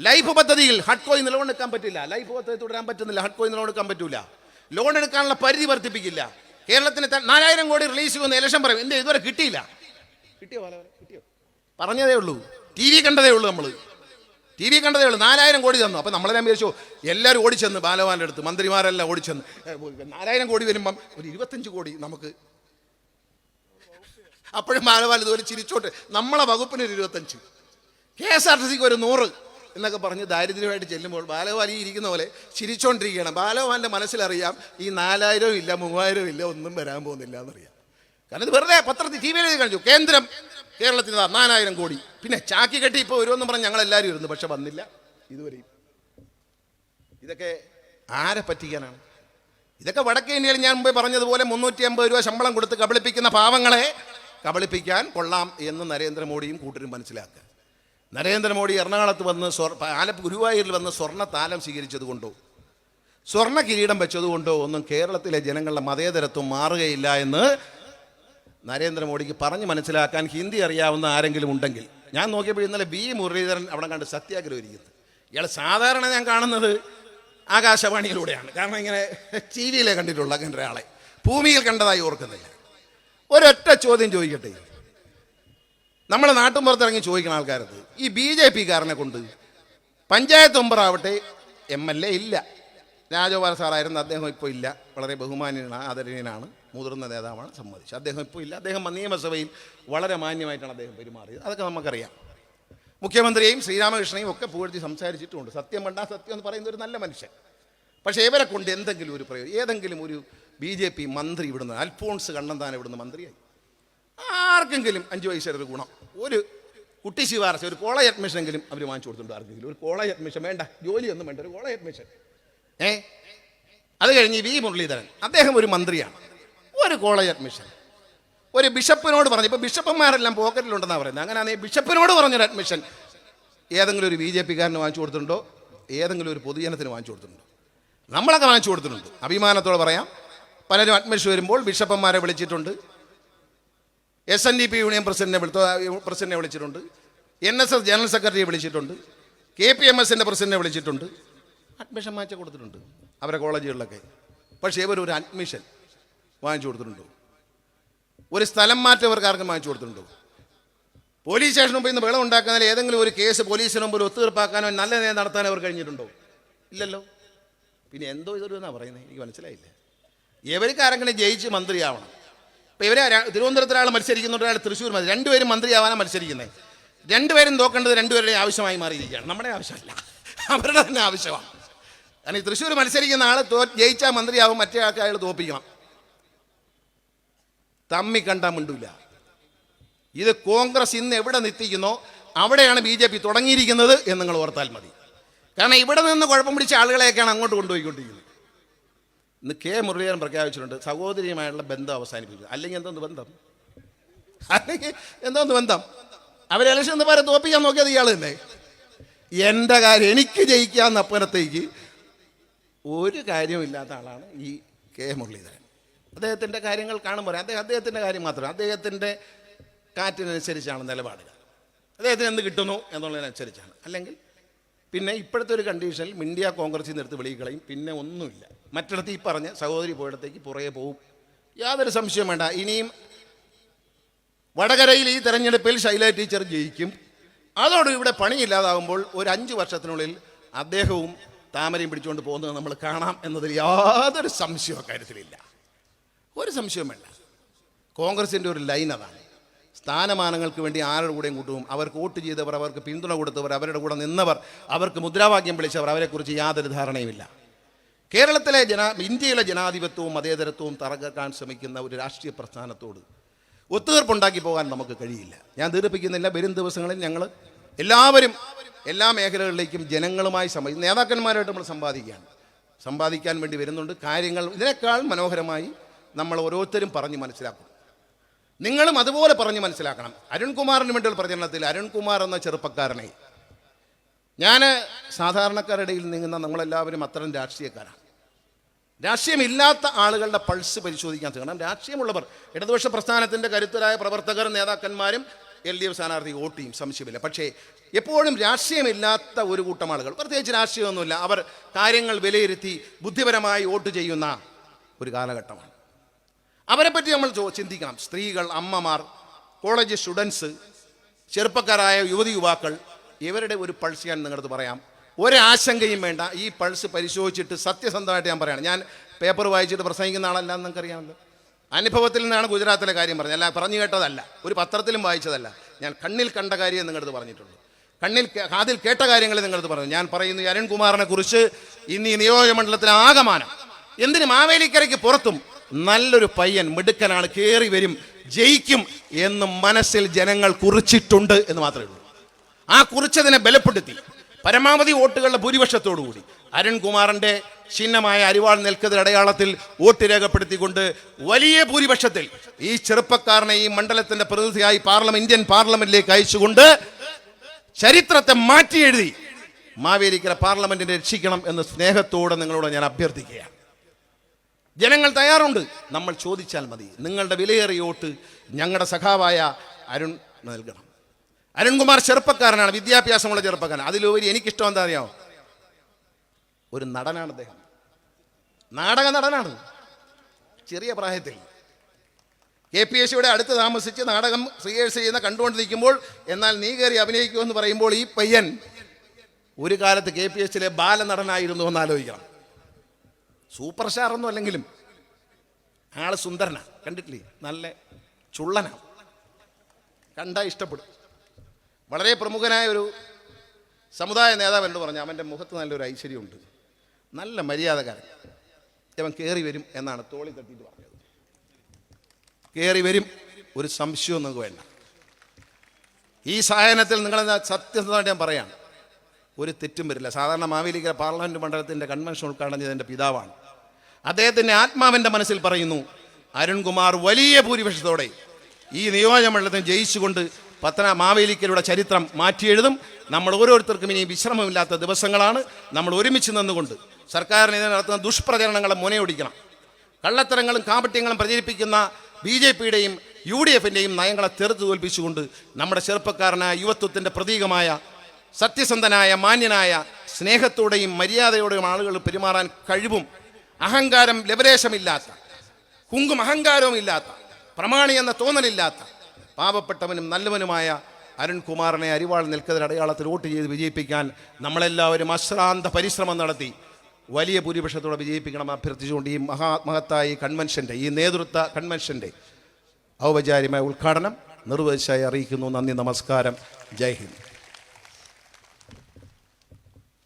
ലൈഫ് പദ്ധതിയിൽ ഹഡ്കോയി നിലകൊണ്ടെടുക്കാൻ പറ്റില്ല. ലൈഫ് പദ്ധതി തുടരാൻ പറ്റുന്നില്ല. ഹഡ്കോയി നിലകൊടുക്കാൻ പറ്റൂല. ലോൺ എടുക്കാനുള്ള പരിധി വർദ്ധിപ്പിക്കില്ല. കേരളത്തിന് നാലായിരം കോടി റിലീസ് ചെയ്യുന്ന ഇലക്ഷൻ പറയും. എന്റെ ഇതുവരെ കിട്ടിയില്ല. കിട്ടിയോ? കിട്ടിയോ? പറഞ്ഞതേ ഉള്ളൂ. ടി വി കണ്ടതേ ഉള്ളൂ നമ്മൾ ടി വി കണ്ടതേ ഉള്ളൂ. നാലായിരം കോടി തന്നു. അപ്പം നമ്മളെല്ലാം വിചാരിച്ചു എല്ലാവരും ഓടിച്ചെന്ന് ബാലവാന്റെ അടുത്ത് മന്ത്രിമാരെല്ലാം ഓടിച്ചെന്ന്. നാലായിരം കോടി വരുമ്പം ഒരു ഇരുപത്തഞ്ച് കോടി നമുക്ക് അപ്പോഴും ബാലവാൻ ഇതുപോലെ ചിരിച്ചോട്ട്. നമ്മളെ വകുപ്പിന് ഒരു ഇരുപത്തഞ്ച്. കെ എസ് ആർ ടി സിക്ക് ഒരു നൂറ് എന്നൊക്കെ പറഞ്ഞ് ദാരിദ്ര്യമായിട്ട് ചെല്ലുമ്പോൾ ബാലവാൻ ഈ ഇരിക്കുന്ന പോലെ ചിരിച്ചുകൊണ്ടിരിക്കുകയാണ് ബാലവാന്റെ മനസ്സിലറിയാം ഈ നാലായിരവും ഇല്ല മൂവായിരവും ഇല്ല ഒന്നും വരാൻ പോകുന്നില്ല എന്നറിയാം. കാരണം ഇത് വെറുതെ പത്രത്തിൽ ടി വിയിൽ കാണിച്ചു. കേന്ദ്രം കേരളത്തിൽ ഇതാ നാലായിരം കോടി. പിന്നെ ചാക്കി കെട്ടി ഇപ്പോൾ വരുമെന്ന് പറഞ്ഞ് ഞങ്ങൾ എല്ലാവരും ഇരുന്നു പക്ഷെ വന്നില്ല. ഇതുവരെയും. ഇതൊക്കെ ആരെ പറ്റിക്കാനാണ്? ഇതൊക്കെ വടക്കേ ഇന്ത്യയിൽ ഞാൻ മുമ്പേ പറഞ്ഞതുപോലെ മുന്നൂറ്റി അമ്പത് രൂപ ശമ്പളം കൊടുത്ത് കബളിപ്പിക്കുന്ന പാവങ്ങളെ കബളിപ്പിക്കാൻ കൊള്ളാം എന്ന് നരേന്ദ്രമോദിയും കൂട്ടരും മനസ്സിലാക്കുക. നരേന്ദ്രമോദി എറണാകുളത്ത് വന്ന് സ്വർ ആലപ്പ് ഗുരുവായൂരിൽ വന്ന് സ്വർണ താലം സ്വീകരിച്ചത് കൊണ്ടോ? സ്വർണ കിരീടം വെച്ചതുകൊണ്ടോ ഒന്നും കേരളത്തിലെ ജനങ്ങളുടെ മതേതരത്വം മാറുകയില്ല എന്ന് നരേന്ദ്രമോദിക്ക് പറഞ്ഞ് മനസ്സിലാക്കാൻ ഹിന്ദി അറിയാവുന്ന ആരെങ്കിലും ഉണ്ടെങ്കിൽ. ഞാൻ നോക്കിയപ്പോൾ ഇന്നലെ ബി മുരളീധരൻ അവിടെ കണ്ട് സത്യാഗ്രഹം ഇരിക്കുന്നത് ഇയാൾ സാധാരണ ഞാൻ കാണുന്നത് ആകാശവാണിയിലൂടെയാണ്. കാരണം ഇങ്ങനെ ടി വിയിലെ കണ്ടിട്ടുള്ള അങ്ങനെ ഒരാളെ. ഭൂമിയിൽ കണ്ടതായി ഓർക്കുന്നില്ല. ഒരൊറ്റ ചോദ്യം ചോദിക്കട്ടെ? നമ്മളെ നാട്ടും പുറത്തിറങ്ങി ചോദിക്കുന്ന ആൾക്കാരത് ഈ ബി ജെ പിക്കാരനെ കൊണ്ട് പഞ്ചായത്ത് മെമ്പറാവട്ടെ എം എൽ എ ഇല്ല. രാജഗോപാൽ സാറായിരുന്നു അദ്ദേഹം ഇപ്പോൾ ഇല്ല. വളരെ ബഹുമാനീയനാണ് ആദരണീയനാണ്. മുതിർന്ന നേതാവാണ് സമ്മതിച്ചത്. അദ്ദേഹം ഇപ്പോൾ ഇല്ല. അദ്ദേഹം നിയമസഭയിൽ വളരെ മാന്യമായിട്ടാണ് അദ്ദേഹം പെരുമാറിയത്. അതൊക്കെ നമുക്കറിയാം. മുഖ്യമന്ത്രിയെയും ശ്രീരാമകൃഷ്ണനെയും ഒക്കെ പുകഴ്ത്തി സംസാരിച്ചിട്ടുമുണ്ട് സത്യം വേണ്ട സത്യം എന്ന് പറയുന്ന ഒരു നല്ല മനുഷ്യൻ. പക്ഷേ ഇവരെ കൊണ്ട് എന്തെങ്കിലും ഒരു പ്രയോജനം ഏതെങ്കിലും ഒരു ബി ജെ പി മന്ത്രി ഇവിടുന്ന് അൽഫോൺസ് കണ്ണന്താൻ ഇവിടുന്ന് മന്ത്രിയായി. ആർക്കെങ്കിലും അഞ്ച് വയസ്സുള്ള ഒരു ഗുണം. ഒരു കുട്ടി ശിവാർച്ച ഒരു കോളേജ് അഡ്മിഷൻ എങ്കിലും അവർ വാങ്ങിച്ചു കൊടുത്തിട്ടുണ്ട് ആർക്കെങ്കിലും. ഒരു കോളേജ് അഡ്മിഷൻ വേണ്ട. ജോലിയൊന്നും വേണ്ട. ഒരു കോളേജ് അഡ്മിഷൻ. ഏ? അത് കഴിഞ്ഞ് വി മുരളീധരൻ. അദ്ദേഹം ഒരു മന്ത്രിയാണ്. ഒരു കോളേജ് അഡ്മിഷൻ ഒരു ബിഷപ്പിനോട് പറഞ്ഞു. ഇപ്പോൾ ബിഷപ്പന്മാരെല്ലാം പോക്കറ്റിലുണ്ടെന്നാണ് പറയുന്നത്. അങ്ങനെയാണെങ്കിൽ ബിഷപ്പിനോട് പറഞ്ഞൊരു അഡ്മിഷൻ ഏതെങ്കിലും ഒരു ബി ജെ പിക്കാരന് വാങ്ങിച്ചു കൊടുത്തിട്ടുണ്ടോ? ഏതെങ്കിലും ഒരു പൊതുജനത്തിന് വാങ്ങിച്ചു കൊടുത്തിട്ടുണ്ടോ? നമ്മളൊക്കെ വാങ്ങിച്ചു കൊടുത്തിട്ടുണ്ട്. അഭിമാനത്തോടെ പറയാം. പലരും അഡ്മിഷൻ വരുമ്പോൾ ബിഷപ്പന്മാരെ വിളിച്ചിട്ടുണ്ട്. S N D P union പ്രസിഡന്റിനെ വിളിച്ച പ്രസിഡന്റിനെ വിളിച്ചിട്ടുണ്ട്. എൻ എസ് എസ് ജനറൽ സെക്രട്ടറിയെ വിളിച്ചിട്ടുണ്ട്. കെ പി എം എസിന്റെ പ്രസിഡന്റിനെ വിളിച്ചിട്ടുണ്ട്. അഡ്മിഷൻ മാറ്റി കൊടുത്തിട്ടുണ്ട് അവരെ കോളേജുകളിലൊക്കെ. പക്ഷേ ഇവരൊരു അഡ്മിഷൻ വാങ്ങിച്ചു കൊടുത്തിട്ടുണ്ടോ? ഒരു സ്ഥലം മാറ്റം ഇവർക്ക് ആർക്കും വാങ്ങിച്ചു കൊടുത്തിട്ടുണ്ടോ? പോലീസ് സ്റ്റേഷന് മുമ്പിൽ നിന്ന് വെള്ളം ഉണ്ടാക്കുന്നതിൽ ഏതെങ്കിലും ഒരു കേസ് പോലീസിന് മുമ്പിൽ ഒത്തുതീർപ്പാക്കാനോ നല്ല നേരം നടത്താനോ അവർ കഴിഞ്ഞിട്ടുണ്ടോ? ഇല്ലല്ലോ. പിന്നെ എന്തോ ഇതൊരു എന്നാ പറയുന്നത് എനിക്ക് മനസ്സിലായില്ല. ഇവർക്ക് ആരെങ്കിലും ജയിച്ച് മന്ത്രിയാവണം. ഇപ്പം ഇവരെ തിരുവനന്തപുരത്ത് ഒരാൾ മത്സരിക്കുന്നുണ്ട് ഒരാൾ തൃശ്ശൂർ മതി രണ്ടുപേരും മന്ത്രിയാവാനാണ് മത്സരിക്കുന്നത് രണ്ടുപേരും നോക്കേണ്ടത് രണ്ടുപേരുടെ ആവശ്യമായി മാറിയിരിക്കുകയാണ്. നമ്മുടെ ആവശ്യമല്ല. അവരുടെ തന്നെ ആവശ്യമാണ്. കാരണം ഈ തൃശ്ശൂർ മത്സരിക്കുന്ന ആൾ തോ ജയിച്ചാൽ മന്ത്രിയാവും മറ്റേ ആൾക്ക് തോപ്പിക്കണം. തമ്മി കണ്ടാൽ മിണ്ടൂല. ഇത് കോൺഗ്രസ് ഇന്ന് എവിടെ നിർത്തിക്കുന്നോ അവിടെയാണ് ബി ജെ പി തുടങ്ങിയിരിക്കുന്നത് എന്ന് നിങ്ങൾ ഓർത്താൽ മതി. കാരണം ഇവിടെ നിന്ന് കുഴപ്പം പിടിച്ച ആളുകളെയൊക്കെയാണ് അങ്ങോട്ട് കൊണ്ടുപോയിക്കൊണ്ടിരിക്കുന്നത്. ഇന്ന് കെ മുരളീധരൻ പ്രഖ്യാപിച്ചിട്ടുണ്ട് സഹോദരിയുമായുള്ള ബന്ധം അവസാനിപ്പിച്ചു അല്ലെങ്കിൽ എന്തോന്ന് ബന്ധം? അല്ലെങ്കിൽ എന്തോന്ന് ബന്ധം? അവർ ഇലക്ഷൻ പറയാൻ തോപ്പിക്കാൻ നോക്കിയത് ഇയാൾ തന്നെ. എന്റെ കാര്യം എനിക്ക് ജയിക്കാമെന്നപ്പുറത്തേക്ക് ഒരു കാര്യമില്ലാത്ത ആളാണ് ഈ കെ മുരളീധരൻ. അദ്ദേഹത്തിന്റെ കാര്യങ്ങൾ കാണുമ്പോൾ അദ്ദേഹം അദ്ദേഹത്തിന്റെ കാര്യം മാത്രം അദ്ദേഹത്തിന്റെ കാറ്റിനനുസരിച്ചാണ് നിലപാടുകൾ. അദ്ദേഹത്തിന് എന്ത് കിട്ടുന്നു എന്നുള്ളതിനനുസരിച്ചാണ്. അല്ലെങ്കിൽ പിന്നെ ഇപ്പോഴത്തെ ഒരു കണ്ടീഷനിൽ ഇന്ത്യ കോൺഗ്രസിൽ നിന്ന് എടുത്ത് വെളിയിക്കളയും. പിന്നെ ഒന്നുമില്ല. മറ്റിടത്ത് ഈ പറഞ്ഞ സഹോദരി പോയിടത്തേക്ക് പുറകെ പോവും. യാതൊരു സംശയം വേണ്ട. ഇനിയും വടകരയിൽ ഈ തെരഞ്ഞെടുപ്പിൽ ശൈല ടീച്ചർ ജയിക്കും. അതോട് ഇവിടെ പണിയില്ലാതാകുമ്പോൾ ഒരു അഞ്ച് വർഷത്തിനുള്ളിൽ അദ്ദേഹവും താമരയും പിടിച്ചുകൊണ്ട് പോകുന്നത് നമ്മൾ കാണാം എന്നതിൽ യാതൊരു സംശയവും അക്കാര്യത്തിലില്ല ഒരു സംശയവും വേണ്ട. കോൺഗ്രസിന്റെ ഒരു ലൈൻ അതാണ്. സ്ഥാനമാനങ്ങൾക്ക് വേണ്ടി ആരുടെ കൂടെയും കൂട്ടും. അവർക്ക് വോട്ട് ചെയ്തവർ അവർക്ക് പിന്തുണ കൊടുത്തവർ അവരുടെ കൂടെ നിന്നവർ അവർക്ക് മുദ്രാവാക്യം വിളിച്ചവർ അവരെക്കുറിച്ച് യാതൊരു ധാരണയുമില്ല. കേരളത്തിലെ ജനാ ഇന്ത്യയിലെ ജനാധിപത്യവും മതേതരത്വവും തറക്കാൻ ശ്രമിക്കുന്ന ഒരു രാഷ്ട്രീയ പ്രസ്ഥാനത്തോട് ഒത്തുതീർപ്പുണ്ടാക്കി പോകാൻ നമുക്ക് കഴിയില്ല. ഞാൻ ദീർഘിപ്പിക്കുന്നില്ല വരും ദിവസങ്ങളിൽ ഞങ്ങൾ എല്ലാവരും എല്ലാ മേഖലകളിലേക്കും ജനങ്ങളുമായി സംബ നേതാക്കന്മാരായിട്ട് നമ്മൾ സമ്പാദിക്കുകയാണ് സമ്പാദിക്കാൻ വേണ്ടി വരുന്നുണ്ട്. കാര്യങ്ങൾ ഇതിനേക്കാൾ മനോഹരമായി നമ്മൾ ഓരോരുത്തരും പറഞ്ഞ് മനസ്സിലാക്കും. നിങ്ങളും അതുപോലെ പറഞ്ഞ് മനസ്സിലാക്കണം. അരുൺകുമാറിന് വേണ്ടിയുള്ള പ്രചരണത്തിൽ അരുൺകുമാർ എന്ന ചെറുപ്പക്കാരനെ. ഞാൻ സാധാരണക്കാരുടെയിൽ നീങ്ങുന്ന നമ്മളെല്ലാവരും അത്തരം രാഷ്ട്രീയക്കാരാണ്. രാഷ്ട്രീയമില്ലാത്ത ആളുകളുടെ പൾസ് പരിശോധിക്കാൻ തീർന്നു രാഷ്ട്രീയമുള്ളവർ ഇടതുപക്ഷ പ്രസ്ഥാനത്തിന്റെ കരുത്തരായ പ്രവർത്തകർ നേതാക്കന്മാരും എൽ ഡി എഫ് സ്ഥാനാർത്ഥി വോട്ട് ചെയ്യും സംശയമില്ല. പക്ഷേ എപ്പോഴും രാഷ്ട്രീയമില്ലാത്ത ഒരു കൂട്ടം ആളുകൾ പ്രത്യേകിച്ച് രാഷ്ട്രീയമൊന്നുമില്ല അവർ കാര്യങ്ങൾ വിലയിരുത്തി ബുദ്ധിപരമായി വോട്ട് ചെയ്യുന്ന ഒരു കാലഘട്ടമാണ്. അവരെപ്പറ്റി നമ്മൾ ചിന്തിക്കണം. സ്ത്രീകൾ അമ്മമാർ കോളേജ് സ്റ്റുഡൻസ് ചെറുപ്പക്കാരായ യുവതി യുവാക്കൾ ഇവരുടെ ഒരു പൾസ് ഞാൻ നിങ്ങളടുത്ത് പറയാം. ഒരാശങ്കയും വേണ്ട. ഈ പൾസ് പരിശോധിച്ചിട്ട് സത്യസന്ധമായിട്ട് ഞാൻ പറയണം. ഞാൻ പേപ്പർ വായിച്ചിട്ട് പ്രസംഗിക്കുന്ന ആളല്ല എന്ന് നിങ്ങൾക്കറിയാമല്ലോ. അനുഭവത്തിൽ നിന്നാണ് ഗുജറാത്തിലെ കാര്യം പറഞ്ഞത്. അല്ല പറഞ്ഞു കേട്ടതല്ല. ഒരു പത്രത്തിലും വായിച്ചതല്ല. ഞാൻ കണ്ണിൽ കണ്ട കാര്യം നിങ്ങളടുത്ത് പറഞ്ഞിട്ടുള്ളൂ കണ്ണിൽ കാതിൽ കേട്ട കാര്യങ്ങൾ നിങ്ങളടുത്ത് പറഞ്ഞു. ഞാൻ പറയുന്നു അരുൺകുമാറിനെ കുറിച്ച് ഇന്ന് ഈ നിയോജകമണ്ഡലത്തിലെ ആകമാനം. എന്തിന് മാവേലിക്കരയ്ക്ക് പുറത്തും നല്ലൊരു പയ്യൻ മിടുക്കനാണ് കയറി വരും ജയിക്കും എന്ന് മനസ്സിൽ ജനങ്ങൾ കുറിച്ചിട്ടുണ്ട് എന്ന് മാത്രമേ ഉള്ളൂ. ആ കുറിച്ചതിനെ ബലപ്പെടുത്തി. പരമാവധി വോട്ടുകളുടെ ഭൂരിപക്ഷത്തോടുകൂടി. അരുൺകുമാറിന്റെ ചിഹ്നമായ അരിവാൾ നിൽക്കുന്ന അടയാളത്തിൽ വോട്ട് രേഖപ്പെടുത്തിക്കൊണ്ട് വലിയ ഭൂരിപക്ഷത്തിൽ ഈ ചെറുപ്പക്കാരനെ ഈ മണ്ഡലത്തിന്റെ പ്രതിനിധിയായി പാർലമെന്റ് ഇന്ത്യൻ പാർലമെന്റിലേക്ക് അയച്ചുകൊണ്ട് ചരിത്രത്തെ മാറ്റി എഴുതി മാവേലിക്കര പാർലമെന്റിനെ രക്ഷിക്കണം എന്ന് സ്നേഹത്തോടെ നിങ്ങളോട് ഞാൻ അഭ്യർത്ഥിക്കുകയാണ്. ജനങ്ങൾ തയ്യാറുണ്ട്. നമ്മൾ ചോദിച്ചാൽ മതി. നിങ്ങളുടെ വിലയേറിയ വോട്ട് ഞങ്ങളുടെ സഖാവായ അരുൺ നൽകണം. അരുൺകുമാർ ചെറുപ്പക്കാരനാണ് വിദ്യാഭ്യാസമുള്ള ചെറുപ്പക്കാരൻ അതിലുപരി എനിക്കിഷ്ടം എന്താ അറിയാമോ ഒരു നടനാണ് അദ്ദേഹം. നാടക നടനാണ്. ചെറിയ പ്രായത്തിൽ. കെ പി എസ് സിയുടെ അടുത്ത് താമസിച്ച് നാടകം റിഹേഴ്സ് ചെയ്യുന്ന കണ്ടുകൊണ്ടിരിക്കുമ്പോൾ എന്നാൽ നീ കയറി അഭിനയിക്കുമെന്ന് പറയുമ്പോൾ ഈ പയ്യൻ ഒരു കാലത്ത് കെ പി എസ് സിയിലെ ബാലനടനായിരുന്നു എന്ന് ആലോചിക്കണം. സൂപ്പർ സ്റ്റാറൊന്നും അല്ലെങ്കിലും ആൾ സുന്ദരനാ കണ്ടിട്ടില്ലേ? നല്ല ചുള്ളനാ. കണ്ട ഇഷ്ടപ്പെടും. വളരെ പ്രമുഖനായ ഒരു സമുദായ നേതാവ് എന്ന് പറഞ്ഞു അവന്റെ മുഖത്ത് നല്ലൊരു ഐശ്വര്യമുണ്ട്. നല്ല മര്യാദക്കാരൻ. അവൻ കയറി വരും എന്നാണ് തോളി തട്ടിയിട്ട് പറഞ്ഞത്. കയറി വരും ഒരു സംശയം നിങ്ങൾക്ക് വേണ്ട. ഈ സായനത്തിൽ നിങ്ങൾ സത്യസന്ധമായിട്ട് ഞാൻ പറയാം ഒരു തെറ്റും വരില്ല. സാധാരണ മാവേലിക്കര പാർലമെന്റ് മണ്ഡലത്തിന്റെ കൺവെൻഷൻ ഉൾക്കാടഞ്ഞത് എന്റെ പിതാവാണ്. അദ്ദേഹത്തിന്റെ ആത്മാവിന്റെ മനസ്സിൽ പറയുന്നു അരുൺകുമാർ വലിയ ഭൂരിപക്ഷത്തോടെ ഈ നിയോജകമണ്ഡലത്തിൽ ജയിച്ചുകൊണ്ട് പത്തന മാവേലിക്കരുടെ ചരിത്രം മാറ്റിയെഴുതും. നമ്മൾ ഓരോരുത്തർക്കും ഇനി വിശ്രമമില്ലാത്ത ദിവസങ്ങളാണ്. നമ്മൾ ഒരുമിച്ച് നിന്നുകൊണ്ട് സർക്കാരിനെതിരെ നടത്തുന്ന ദുഷ്പ്രചരണങ്ങളെ മുനയൊടിക്കണം. കള്ളത്തരങ്ങളും കാപട്യങ്ങളും പ്രചരിപ്പിക്കുന്ന ബി ജെ പിയുടെയും യു ഡി എഫിന്റെയും നയങ്ങളെ തെറുത്ത് തോൽപ്പിച്ചുകൊണ്ട് നമ്മുടെ ചെറുപ്പക്കാരനായ യുവത്വത്തിന്റെ പ്രതീകമായ സത്യസന്ധനായ മാന്യനായ സ്നേഹത്തോടെയും മര്യാദയോടെയും ആളുകൾ പെരുമാറാൻ കഴിവും അഹങ്കാരം ലവലേശമില്ലാത്ത കുങ്കും അഹങ്കാരവും ഇല്ലാത്ത പ്രമാണി എന്ന തോന്നലില്ലാത്ത പാവപ്പെട്ടവനും നല്ലവനുമായ അരുൺകുമാറിനെ അരിവാൾ നിൽക്കതിൽ അടയാളത്തിൽ വോട്ട് ചെയ്ത് വിജയിപ്പിക്കാൻ നമ്മളെല്ലാവരും അശ്രാന്ത പരിശ്രമം നടത്തി വലിയ ഭൂരിപക്ഷത്തോടെ വിജയിപ്പിക്കണം അഭ്യർത്ഥിച്ചുകൊണ്ട് ഈ മഹാത്മഹത്തായ കൺവെൻഷന്റെ ഈ നേതൃത്വ കൺവെൻഷന്റെ ഔപചാരികമായ ഉദ്ഘാടനം നിർവഹിച്ചായി അറിയിക്കുന്നു. നന്ദി നമസ്കാരം. ജയ് ഹിന്ദ്.